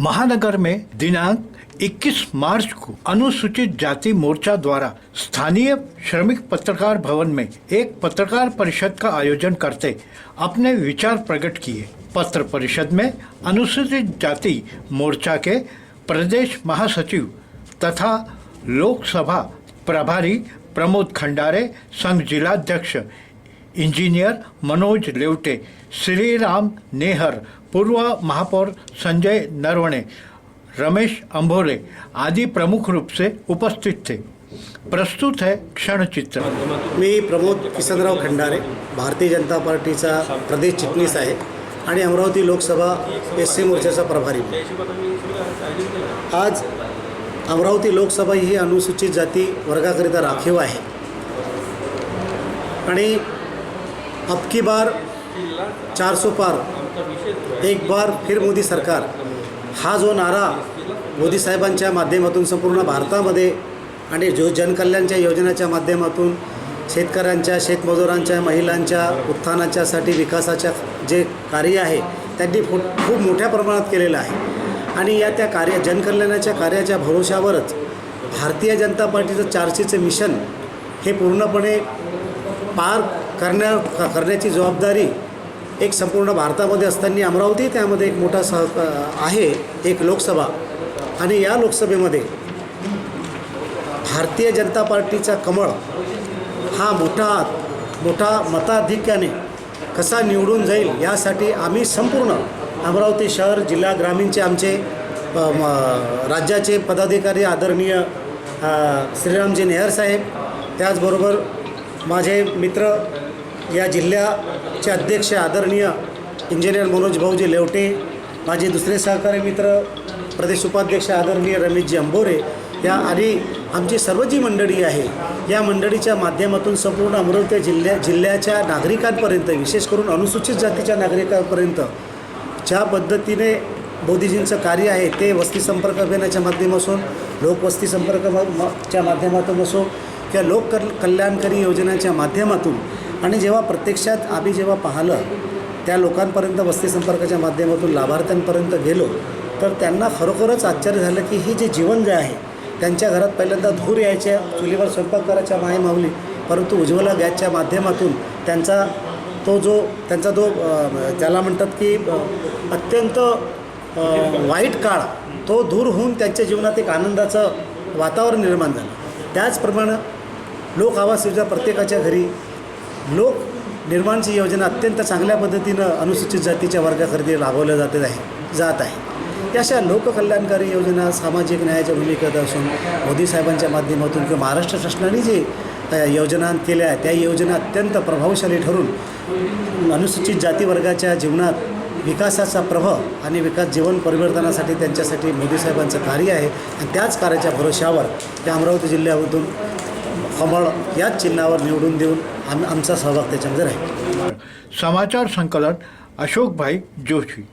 महानगर में दिनांक 21 मार्च को अनुसूचित जाति मोर्चा द्वारा स्थानीय श्रमिक पत्रकार भवन में एक पत्रकार परिषद का आयोजन करते अपने विचार प्रकट किए। पत्र परिषद में अनुसूचित जाति मोर्चा के प्रदेश महासचिव तथा लोकसभा प्रभारी प्रमोद खंडारे, संघ जिलाध्यक्ष इंजिनियर मनोज लेवटे श्रीराम नेहर पूर्व महापौर संजय नरवणे रमेश अंभोरे आदि प्रमुख रूप से उपस्थित थे. प्रस्तुत है क्षण चित्र मी प्रमोद किसनराव खंडारे भारतीय जनता पार्टीचा प्रदेश चिटणीस आहे आणि अमरावती लोकसभा एस सी मोर्चाचा प्रभारी. आज अमरावती लोकसभा ही अनुसूचित जाती वर्गाकरिता राखीव आहे. आणि अब की बार चार पार। एक बार फिर मोदी सरकार। हा जो नारा मोदी साहेबांच्या माध्यमातून संपूर्ण भारतामध्ये आणि जो जनकल्याणच्या योजनेच्या माध्यमातून शेतकऱ्यांच्या शेतमजुरांच्या महिलांच्या उत्थानाच्यासाठी विकासाच्या जे कार्य आहे त्यांनी फो खूप मोठ्या प्रमाणात केलेलं आहे. आणि या त्या कार्य जनकल्याणाच्या कार्याच्या भरोशावरच भारतीय जनता पार्टीचं चारशेचं मिशन हे पूर्णपणे पार करण्या करण्याची जबाबदारी एक संपूर्ण भारतामध्ये असताना अमरावती त्यामध्ये एक मोठा सह आहे एक लोकसभा. आणि या लोकसभेमध्ये भारतीय जनता पार्टीचा कमळ हा मोठा मोठा मताधिक्याने कसा निवडून जाईल यासाठी आम्ही संपूर्ण अमरावती शहर जिल्हा ग्रामीणचे आमचे म, राज्याचे पदाधिकारी आदरणीय श्रीरामजी नेहर साहेब त्याचबरोबर माझे मित्र या जिल्ह्याचे अध्यक्ष आदरणीय इंजिनियर मनोज भाऊजी लेवटे माझे दुसरे सहकारी मित्र प्रदेश उपाध्यक्ष आदरणीय रमेशजी अंबोरे या आणि आमची सर्व जी मंडळी आहे या मंडळीच्या माध्यमातून संपूर्ण अमरावती जिल्ह्या जिल्ह्याच्या नागरिकांपर्यंत विशेष करून अनुसूचित जातीच्या नागरिकांपर्यंत ज्या पद्धतीने मोदीजींचं कार्य आहे ते वस्ती संपर्क अभियानाच्या माध्यमातून लोकवस्ती संपर्क च्या माध्यमातून असो किंवा लोक कल कल्याणकारी योजनांच्या माध्यमातून आणि जेव्हा प्रत्यक्षात आम्ही जेव्हा पाहिलं त्या लोकांपर्यंत वस्ती संपर्काच्या माध्यमातून लाभार्थ्यांपर्यंत गेलो तर त्यांना खरोखरच आश्चर्य झालं की हे जे जीवन जे आहे त्यांच्या घरात पहिल्यांदा धूर यायच्या चुलीवर स्वयंपाक करायच्या माय माऊली परंतु उज्ज्वला गॅसच्या माध्यमातून त्यांचा तो जो त्यांचा जो त्याला म्हणतात की अत्यंत वाईट काळ तो दूर होऊन त्यांच्या जीवनात एक आनंदाचं वातावरण निर्माण झालं. त्याचप्रमाणे लोक आवास योजना प्रत्येकाच्या घरी लोक निर्माणची योजना अत्यंत चांगल्या पद्धतीनं अनुसूचित जातीच्या वर्गाकरती राबवल्या जाते आहे जात आहे. या अशा लोककल्याणकारी योजना सामाजिक न्यायाच्या भूमिकेत असून मोदी साहेबांच्या माध्यमातून किंवा महाराष्ट्र शासनाने जे योजना केल्या त्या योजना अत्यंत प्रभावशाली ठरून अनुसूचित जाती वर्गाच्या जीवनात विकासाचा प्रभाव आणि विकास जीवन परिवर्तनासाठी त्यांच्यासाठी मोदी साहेबांचं कार्य आहे आणि त्याच कार्याच्या भरोशावर त्या अमरावती जिल्ह्यामधून कमळ याच चिन्हावर निवडून देऊन आम आमचा सहभाग त्याच्यामध्ये राहील. समाचार संकलन अशोकभाई जोशी.